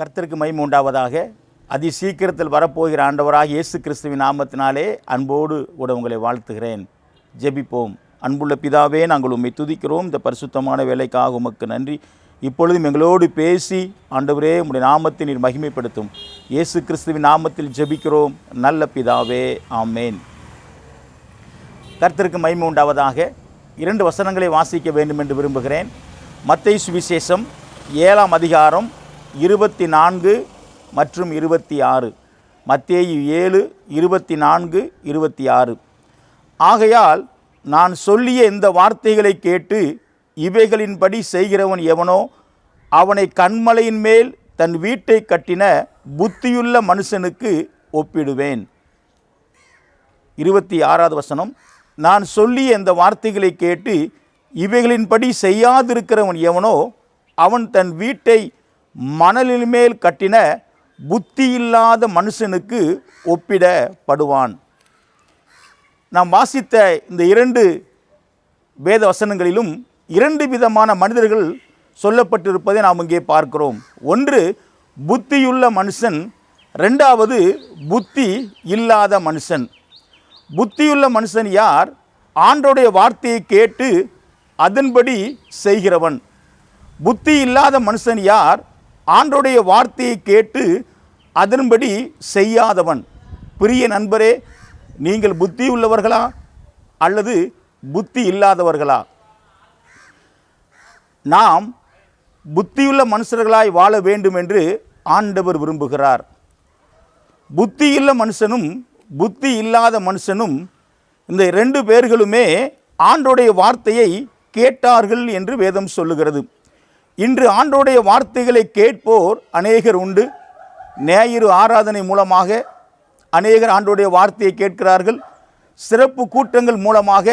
கர்த்தருக்கு மயம் உண்டாவதாக அதி சீக்கிரத்தில் வரப்போகிற ஆண்டவராக இயேசு கிறிஸ்துவின் நாமத்தினாலே அன்போடு கூட உங்களை வாழ்த்துகிறேன். ஜெபிப்போம். அன்புள்ள பிதாவே நாங்கள் உம்மை துதிக்கிறோம். இந்த பரிசுத்தமான வேலைக்காக உமக்கு நன்றி. இப்பொழுதும் எங்களோடு பேசி ஆண்டவரே உங்களுடைய நாமத்தை நீர் மகிமைப்படுத்தும். இயேசு கிறிஸ்துவின் நாமத்தில் ஜெபிக்கிறோம். நல்ல பிதாவே ஆமேன். கர்த்தருக்கு மகிமை உண்டாவதாக இரண்டு வசனங்களை வாசிக்க வேண்டும் என்று விரும்புகிறேன். மத்தை சுவிசேஷம் ஏழாம் அதிகாரம் இருபத்தி நான்கு மற்றும் இருபத்தி ஆறு மத்தேயு ஏழு இருபத்தி நான்கு இருபத்தி ஆறு ஆகையால் நான் சொல்லிய இந்த வார்த்தைகளை கேட்டு இவைகளின்படி செய்கிறவன் எவனோ அவனை கண்மலையின் மேல் தன் வீட்டை கட்டின புத்தியுள்ள மனுஷனுக்கு ஒப்பிடுவேன். இருபத்தி ஆறாவது வசனம். நான் சொல்லிய இந்த வார்த்தைகளை கேட்டு இவைகளின்படி செய்யாதிருக்கிறவன் எவனோ அவன் தன் வீட்டை மணலில் மேல் கட்டின புத்தி இல்லாத மனுஷனுக்கு ஒப்பிடப்படுவான். நாம் வாசித்த இந்த இரண்டு வேத வசனங்களிலும் இரண்டு விதமான மனிதர்கள் சொல்லப்பட்டிருப்பதை நாம் இங்கே பார்க்கிறோம். ஒன்று புத்தியுள்ள மனுஷன். ரெண்டாவது புத்தி இல்லாத மனுஷன். புத்தியுள்ள மனுஷன் யார்? ஆண்டோடைய வார்த்தையை கேட்டு அதன்படி செய்கிறவன். புத்தி இல்லாத மனுஷன் யார்? ஆண்டோடைய வார்த்தையை கேட்டு அதன்படி செய்யாதவன். பிரிய நண்பரே நீங்கள் புத்தி உள்ளவர்களா அல்லது புத்தி இல்லாதவர்களா? நாம் புத்தியுள்ள மனுஷர்களாய் வாழ வேண்டும் என்று ஆண்டவர் விரும்புகிறார். புத்தியுள்ள மனுஷனும் புத்தி இல்லாத மனுஷனும் இந்த ரெண்டு பேர்களுமே ஆண்டோடைய வார்த்தையை கேட்டார்கள் என்று வேதம் சொல்லுகிறது. இன்று ஆண்டோடைய வார்த்தைகளை கேட்போர் அநேகர் உண்டு. நேயிறு ஆராதனை மூலமாக அநேகர் ஆண்டோடைய வார்த்தையை கேட்கிறார்கள். சிறப்பு கூட்டங்கள் மூலமாக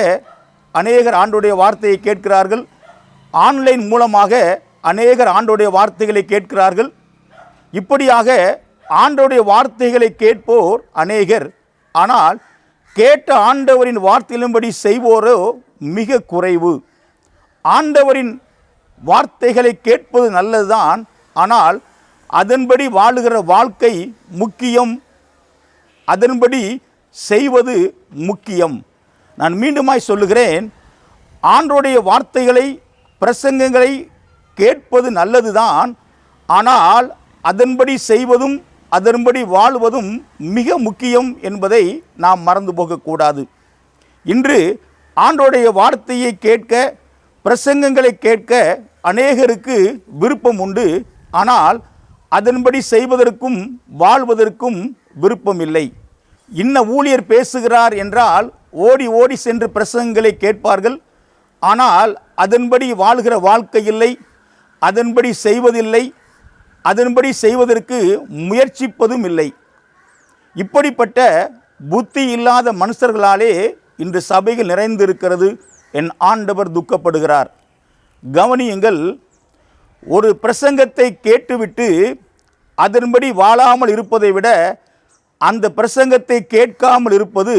அநேகர் ஆண்டோடைய வார்த்தையை கேட்கிறார்கள். ஆன்லைன் மூலமாக அநேகர் ஆண்டோடைய வார்த்தைகளை கேட்கிறார்கள். இப்படியாக ஆண்டோடைய வார்த்தைகளை கேட்போர் அநேகர். ஆனால் கேட்ட ஆண்டவரின் வார்த்தையிலும்படி செய்வோரோ மிக குறைவு. ஆண்டவரின் வார்த்தைகளை கேட்பது நல்லதுதான். ஆனால் அதன்படி வாழுகிற வாழ்க்கை முக்கியம். அதன்படி செய்வது முக்கியம். நான் மீண்டுமாய் சொல்லுகிறேன் ஆண்டோடைய வார்த்தைகளை பிரசங்கங்களை கேட்பது நல்லதுதான். ஆனால் அதன்படி செய்வதும் அதன்படி வாழ்வதும் மிக முக்கியம் என்பதை நாம் மறந்து போகக்கூடாது. இன்று ஆண்டோடைய வார்த்தையை கேட்க பிரசங்கங்களை கேட்க அநேகருக்கு விருப்பம் உண்டு. ஆனால் அதன்படி செய்வதற்கும் வாழ்வதற்கும் விருப்பம் இல்லை. இன்ன ஊழியர் பேசுகிறார் என்றால் ஓடி ஓடி சென்று பிரசங்கங்களை கேட்பார்கள். ஆனால் அதன்படி வாழ்கிற வாழ்க்கை இல்லை அதன்படி செய்வதில்லை அதன்படி செய்வதற்கு முயற்சிப்பதும் இல்லை. இப்படிப்பட்ட புத்தி இல்லாத மனுஷர்களாலே இன்று சபைகள் நிறைந்திருக்கிறது. என் ஆண்டவர் துக்கப்படுகிறார். கவனியுங்கள் ஒரு பிரசங்கத்தை கேட்டுவிட்டு அதன்படி வாழாமல் இருப்பதை விட அந்த பிரசங்கத்தை கேட்காமல் இருப்பது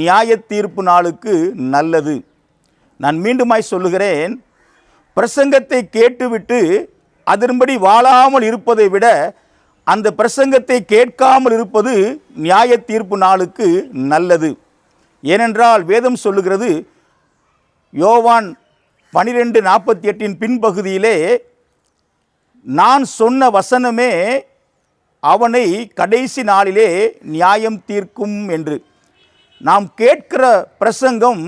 நியாய தீர்ப்பு நாளுக்கு நல்லது. நான் மீண்டுமாய் சொல்லுகிறேன் பிரசங்கத்தை கேட்டுவிட்டு அதன்படி வாழாமல் இருப்பதை விட அந்த பிரசங்கத்தை கேட்காமல் இருப்பது நியாய தீர்ப்பு நாளுக்கு நல்லது. ஏனென்றால் வேதம் சொல்லுகிறது யோவான் பனிரெண்டு நாற்பத்தி எட்டின் பின்பகுதியிலே நான் சொன்ன வசனமே அவனை கடைசி நாளிலே நியாயம் தீர்க்கும் என்று. நாம் கேட்கிற பிரசங்கம்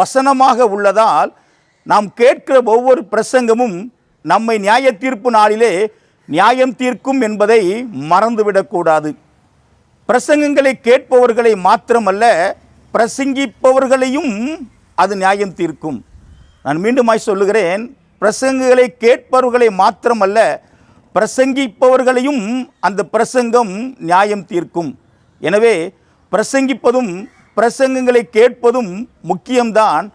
வசனமாக உள்ளதால் நாம் கேட்கிற ஒவ்வொரு பிரசங்கமும் நம்மை நியாய தீர்ப்பு நாளிலே நியாயம் தீர்க்கும் என்பதை மறந்துவிடக்கூடாது. பிரசங்கங்களை கேட்பவர்களை மாத்திரமல்ல பிரசங்கிப்பவர்களையும் அது நியாயம் தீர்க்கும். நான் மீண்டுமாய் சொல்லுகிறேன் பிரசங்கங்களை கேட்பவர்களை மாத்திரமல்ல பிரசங்கிப்பவர்களையும் அந்த பிரசங்கம் நியாயம் தீர்க்கும். எனவே பிரசங்கிப்பதும் பிரசங்கங்களை கேட்பதும் முக்கியம்தான்.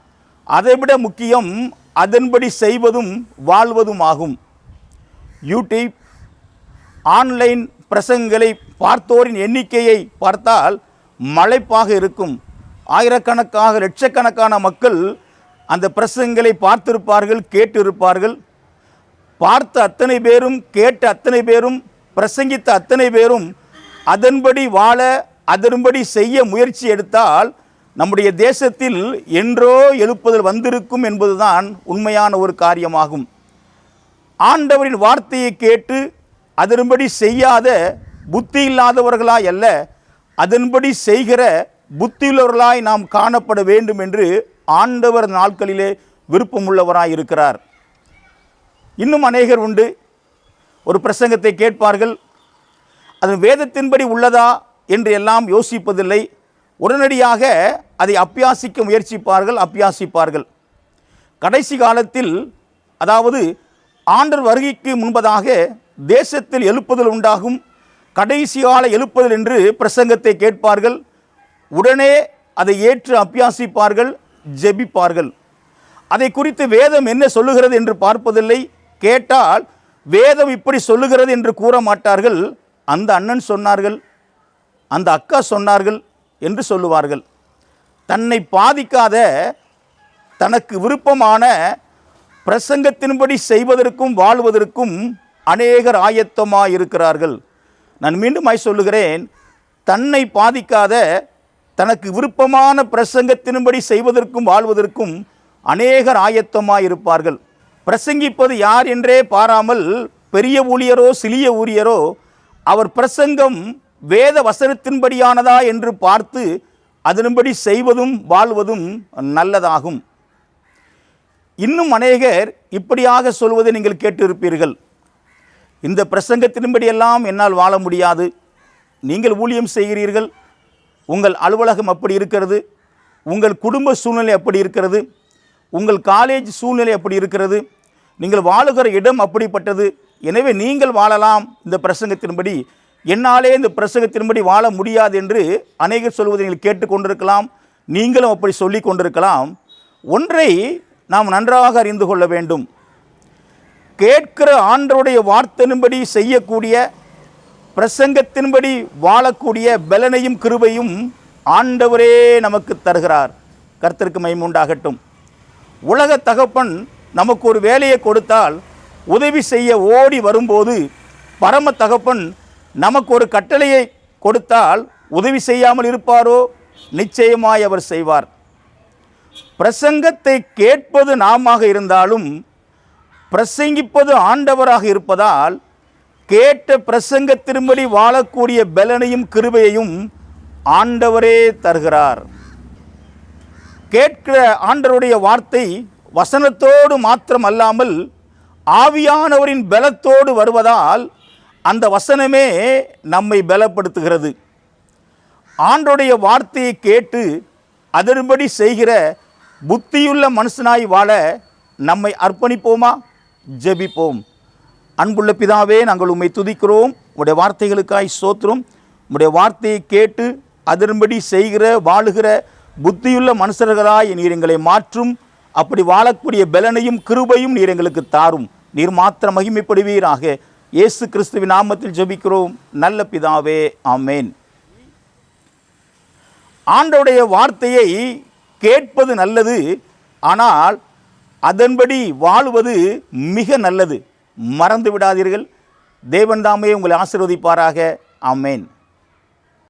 அதைவிட முக்கியம் அதன்படி செய்வதும் வாழ்வதும் ஆகும் யூடியூப் ஆன்லைன் பிரசங்கங்களை பார்த்தோரின் எண்ணிக்கையை பார்த்தால் மலைப்பாக இருக்கும். ஆயிரக்கணக்காக லட்சக்கணக்கான மக்கள் அந்த பிரசங்களை பார்த்திருப்பார்கள் கேட்டிருப்பார்கள். பார்த்த அத்தனை பேரும் கேட்ட அத்தனை பேரும் பிரசங்கித்த அத்தனை பேரும் அதன்படி வாழ அதன்படி செய்ய முயற்சி எடுத்தால் நம்முடைய தேசத்தில் என்றோ எழுப்புதல் வந்திருக்கும் என்பதுதான் உண்மையான ஒரு காரியமாகும். ஆண்டவரின் வார்த்தையை கேட்டு அதன்படி செய்யாத புத்தி இல்லாதவர்களாய் அல்ல அதன்படி செய்கிற புத்தியுள்ளவர்களாய் நாம் காணப்பட வேண்டும் என்று ஆண்டவர் நாட்களிலே விருப்பமுள்ளவராய் இருக்கிறார் இன்னும் அநேகர் உண்டு. ஒரு பிரசங்கத்தை கேட்பார்கள். அது வேதத்தின்படி உள்ளதா என்று எல்லாம் யோசிப்பதில்லை. உடனடியாக அதை அப்பியாசிக்க முயற்சிப்பார்கள் அப்பியாசிப்பார்கள் கடைசி காலத்தில் அதாவது ஆண்டர் வருகைக்கு முன்பதாக தேசத்தில் எழுப்புதல் உண்டாகும். கடைசி கால எழுப்புதல் என்று பிரசங்கத்தை கேட்பார்கள். உடனே அதை ஏற்று அபியாசிப்பார்கள் ஜெபிப்பார்கள். அதை குறித்து வேதம் என்ன சொல்லுகிறது என்று பார்ப்பதில்லை. கேட்டால் வேதம் இப்படி சொல்லுகிறது என்று கூற மாட்டார்கள். அந்த அண்ணன் சொன்னார்கள் அந்த அக்கா சொன்னார்கள் என்று சொல்லுவார்கள். தன்னை பாதிக்காத தனக்கு விருப்பமான பிரசங்கத்தின்படி செய்வதற்கும் வாழ்வதற்கும் அநேகர் ஆயத்தமாக இருக்கிறார்கள் நான் மீண்டுமாய் சொல்லுகிறேன் தன்னை பாதிக்காத தனக்கு விருப்பமான பிரசங்கத்தின்படி செய்வதற்கும் வாழ்வதற்கும் அநேகர் ஆயத்தமாக இருப்பார்கள் பிரசங்கிப்பது யார் என்றே பாராமல் பெரிய ஊழியரோ சிறிய ஊழியரோ அவர் பிரசங்கம் வேத வசனத்தின்படியானதா என்று பார்த்து அதன்படி செய்வதும் வாழ்வதும் நல்லதாகும். இன்னும் அநேகர் இப்படியாக சொல்வதை நீங்கள் கேட்டிருப்பீர்கள். இந்த பிரசங்கத்தின்படியெல்லாம் என்னால் வாழ முடியாது. நீங்கள் ஊழியம் செய்கிறீர்கள். உங்கள் அலுவலகம் அப்படி இருக்கிறது உங்கள் குடும்ப சூழ்நிலை அப்படி இருக்கிறது உங்கள் காலேஜ் சூழ்நிலை அப்படி இருக்கிறது நீங்கள் வாழுகிற இடம் அப்படிப்பட்டது. எனவே நீங்கள் வாழலாம் இந்த பிரசங்கத்தின்படி. என்னாலே இந்த பிரசங்கத்தின்படி வாழ முடியாது என்று அநேகர் சொல்வதை நீங்கள் கேட்டுக்கொண்டிருக்கலாம் நீங்களும் அப்படி சொல்லி கொண்டிருக்கலாம். ஒன்றை நாம் நன்றாக அறிந்து கொள்ள வேண்டும். கேட்கிற ஆண்டருடைய வார்த்தையின்படி செய்யக்கூடிய பிரசங்கத்தின்படி வாழக்கூடிய பலனையும் கிருபையும் ஆண்டவரே நமக்கு தருகிறார். கர்த்தருக்கு மைமுண்டாகட்டும் உலக தகப்பன் நமக்கு ஒரு வேலையை கொடுத்தால் உதவி செய்ய ஓடி வரும்போது பரம தகப்பன் நமக்கு ஒரு கட்டளையை கொடுத்தால் உதவி செய்யாமல் இருப்பாரோ? நிச்சயமாய் அவர் செய்வார். பிரசங்கத்தை கேட்பது நாமாக இருந்தாலும் பிரசங்கிப்பது ஆண்டவராக இருப்பதால் கேட்ட பிரசங்கத்தின்படி வாழக்கூடிய பலனையும் கிருபையையும் ஆண்டவரே தருகிறார். கேட்கிற ஆண்டவருடைய வார்த்தை வசனத்தோடு மாத்திரம் அல்லாமல் ஆவியானவரின் பலத்தோடு வருவதால் அந்த வசனமே நம்மை பலப்படுத்துகிறது. ஆண்டோடைய வார்த்தையை கேட்டு அதன்படி செய்கிற புத்தியுள்ள மனுஷனாய் வாழ நம்மை அர்ப்பணிப்போமா? ஜெபிப்போம். அன்புள்ள பிதாவே நாங்கள் உம்மை துதிக்கிறோம். உடைய வார்த்தைகளுக்காய் சோத்திரம் உடைய வார்த்தையை கேட்டு அதன்படி செய்கிற வாழுகிற புத்தியுள்ள மனுஷர்களாய் நீர் எங்களை மாற்றும். அப்படி வாழக்கூடிய பலனையும் கிருபையும் நீர் எங்களுக்கு தாரும். நீர் மாத்திர மகிமைப்படுவீராக. இயேசு கிறிஸ்துவின் நாமத்தில் ஜெபிக்கிறோம். நல்ல பிதாவே ஆமேன். ஆண்டோடைய வார்த்தையை கேட்பது நல்லது. ஆனால் அதன்படி வாழ்வது மிக நல்லது. மறந்து விடாதீர்கள் தேவன் தாமே உங்களை ஆசிர்வதிப்பாராக. ஆமேன்.